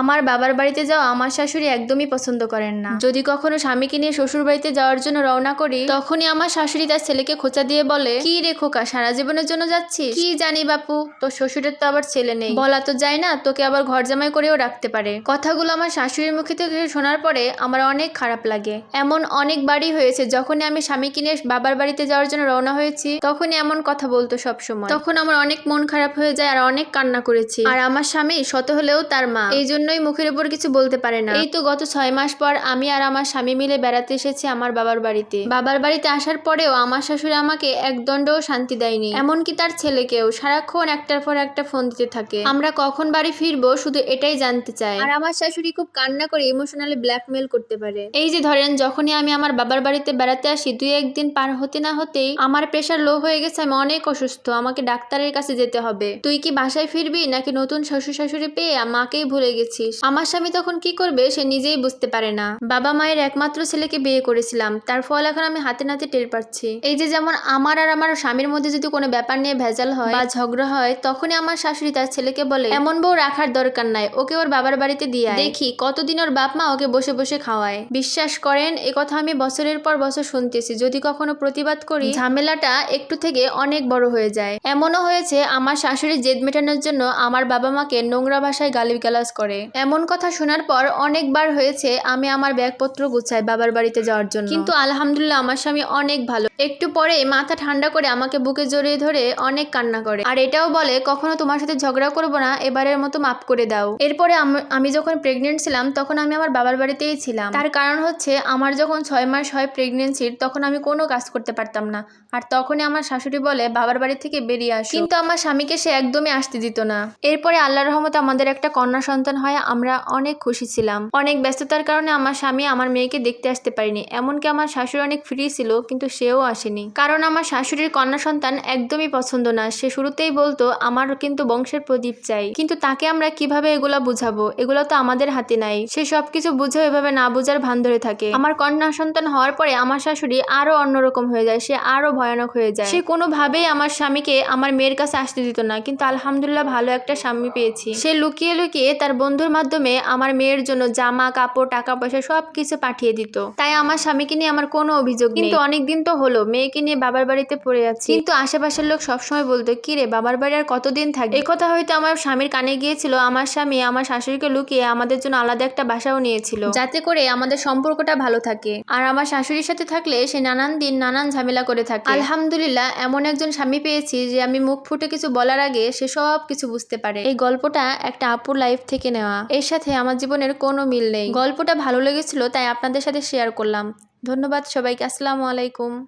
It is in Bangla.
আমার বাবার বাড়িতে যাওয়া আমার শাশুড়ি একদমই পছন্দ করেন না। যদি কখনো স্বামীকে নিয়ে শ্বশুর বাড়িতে যাওয়ার জন্য রওনা করি, তখনই আমার শাশুড়ি তার ছেলেকে খোঁচা দিয়ে বলে, কি রে খোকা, সারা জীবনের জন্য যাচ্ছিস? কি জানি বাপু, তোর শ্বশুরের তো আবার ছেলে নেই। বলা তো যায় না, তোকে আবার ঘর জামাই করেও রাখতে পারে। কথাগুলো আমার শাশুড়ির মুখে থেকে শোনার পরে আমার অনেক খারাপ লাগে। এমন অনেক বাড়ি হয়েছে, যখনই আমি স্বামীকে নিয়ে বাবার বাড়িতে যাওয়ার জন্য রওনা হয়েছি, তখনই এমন কথা বলতো সব সময় তখন আমার অনেক মন খারাপ হয়ে যায় আর অনেক কান্না করেছি। আর আমার স্বামী শত হলেও তার মা। এই জন্যই মুখের উপর কিছু বলতে পারে না। এই তো গত ছয় মাস পর আমি আর আমার স্বামী মিলে বেড়াতে এসেছি আমার বাবার বাড়িতে। বাবার বাড়িতে আসার পরেও আমার শাশুড়ি আমাকে এক দণ্ডও শান্তি দেয়নি। এমনকি তার ছেলেকেও সারাক্ষণ একটার পর একটা ফোন দিতে থাকে। আমরা কখন বাড়ি ফিরবো শুধু এটাই জানতে চাই। আর আমার শাশুড়ি খুব কান্না করে ইমোশনালি ব্ল্যাকমেল করতে পারে। এই যে ধরেন, যখনই আমি আমার বাবার বাড়িতে বেড়াতে আসি, দুই একদিন পার হতে না হতেই আমার প্রেশার লো হয়ে গেছে, আমি অনেক অসুস্থ, আমাকে ডাক্তারের কাছে যেতে হবে। তুই কি বাসায় ফিরবি নাকি নতুন শ্বশুর শাশুড়ি পেয়ে মাকেই ভুলে গেছিস? আমার স্বামী তখন কি করবে সে নিজেই বুঝতে পারে না। বাবা মায়ের একমাত্র ছেলেকে বিয়ে করেছিলাম। তার ফল এখন আমি হাতে নাতে টের পাচ্ছি। এই যে যেমন আমার আর আমার স্বামীর মধ্যে যদি কোনো ব্যাপার নিয়ে ভেজাল হয় বা ঝগড়া হয়, তখনই আমার শাশুড়ি তার ছেলেকে বলে, এমন বউ রাখার দরকার নাই। ওকে ওর বাবার বাড়িতে দিয়ে দেখি কতদিন ওর বাপ মা ওকে বসে বসে খাওয়ায়। বিশ্বাস করেন, এ কথা আমি বছরের পর বছর শুনতেছি। যদি কখনো প্রতিবাদ করি, ঝামেলাটা একটু থেকে অনেক বড় হয়ে যায়। এমনও হয়েছে, আমার শাশুড়ি জেদ মেটানোর জন্য আমার বাবা মাকে নোংরা ভাষায় গালিগালাজ করে। এমন কথা শোনার পর অনেকবার হয়েছে আমি আমার ব্যাগপত্র গুছাই বাবার বাড়িতে যাওয়ার জন্য। কিন্তু আলহামদুলিল্লাহ আমার স্বামী অনেক ভালো। একটু পরে মাথা ঠান্ডা করে আমাকে বুকে জড়িয়ে ধরে অনেক কান্না করে। আর এটাও বলে, কখনো তোমার সাথে ঝগড়া করব না, এবারের মতো মাফ করে দাও। এরপরে আমি যখন প্রেগনেন্ট ছিলাম, তখন আমি আমার বাবার বাড়িতেই ছিলাম। তার কারণ হচ্ছে, আমার যখন ছয় মাস হয় প্রেগনেন্সির তখন আমি কোনো কাজ করতে পারতাম না। আর তখনই আমার শাশুড়ি বলে, বাবার বাড়ি থেকে বেরিয়ে আসো। কিন্তু আমার স্বামীকে সে একদমই আসতে দিত না। এরপরে আল্লাহ রহমতে আমাদের একটা কন্যা সন্তান হয় আমরা অনেক খুশি ছিলাম। অনেক ব্যস্ততার কারণে আমার স্বামী আমার মেয়েকে দেখতে আসতে পারিনি। এমনকি আমার শাশুড়ি অনেক ফ্রি ছিল, কিন্তু সেও আসেনি। কারণ আমার শাশুড়ির কন্যা সন্তান একদমই পছন্দ না। সে শুরুতেই বলতো, আমার কিন্তু বংশের প্রদীপ চাই। কিন্তু তাকে আমরা কীভাবে এগুলা বুঝাবো? এগুলো তো আমাদের হাতে নাই। সে সবকিছু বুঝেও এভাবে না বুঝার ভান ধরে থাকে। আমার কন্যা সন্তান হওয়ার পরে আমার শাশুড়ি আরও অন্যরকম হয়ে যায়। সে আরও ভয়ানক হয়ে যায়। সে কোনোভাবেই আমার স্বামীকে আমার মেয়ের কাছে আসতে দিত না। কিন্তু আলহামদুলিল্লাহ ভালো একটা স্বামী পেয়েছি। সে লুকিয়ে লুকিয়ে তার বন্ধুর মাধ্যমে আমার মেয়ের জন্য জামা কাপড় টাকা পয়সা সব কিছু পাঠিয়ে দিত। তাই আমার স্বামীকে নিয়ে আমার কোনো অভিযোগ কিন্তু অনেকদিন তো হলো মেয়েকে নিয়ে বাবার বাড়িতে পড়ে আছি। কিন্তু আশেপাশের লোক সবসময় বলতো কি রে বাবার বাড়ি আর কতদিন থাকবে? এই কথা হয়তো আমার স্বামীর কানে গিয়েছিল আমার স্বামী আমার শাশুড়িকে লুকিয়ে আমাদের জন্য আলাদা একটা বাসাও নিয়েছিল। যাতে করে আমাদের সম্পর্কটা ভালো থাকে। আর আমার শাশুড়ির সাথে থাকলে সে নানান দিন নানান ঝামেলা করে থাকে। আলহামদুলিল্লাহ এমন একজন স্বামী পেয়েছি যে আমি মুখ ফুটে কিছু বলার আগে সে সব কিছু বুঝতে পারে। এই গল্পটা একটা আপুর লাইফ থেকে নেওয়া। এর সাথে আমার জীবনের কোনো মিল নেই। গল্পটা ভালো লেগেছিল, তাই আপনাদের সাথে শেয়ার করলাম। ধন্যবাদ সবাইকে, আসসালামু আলাইকুম।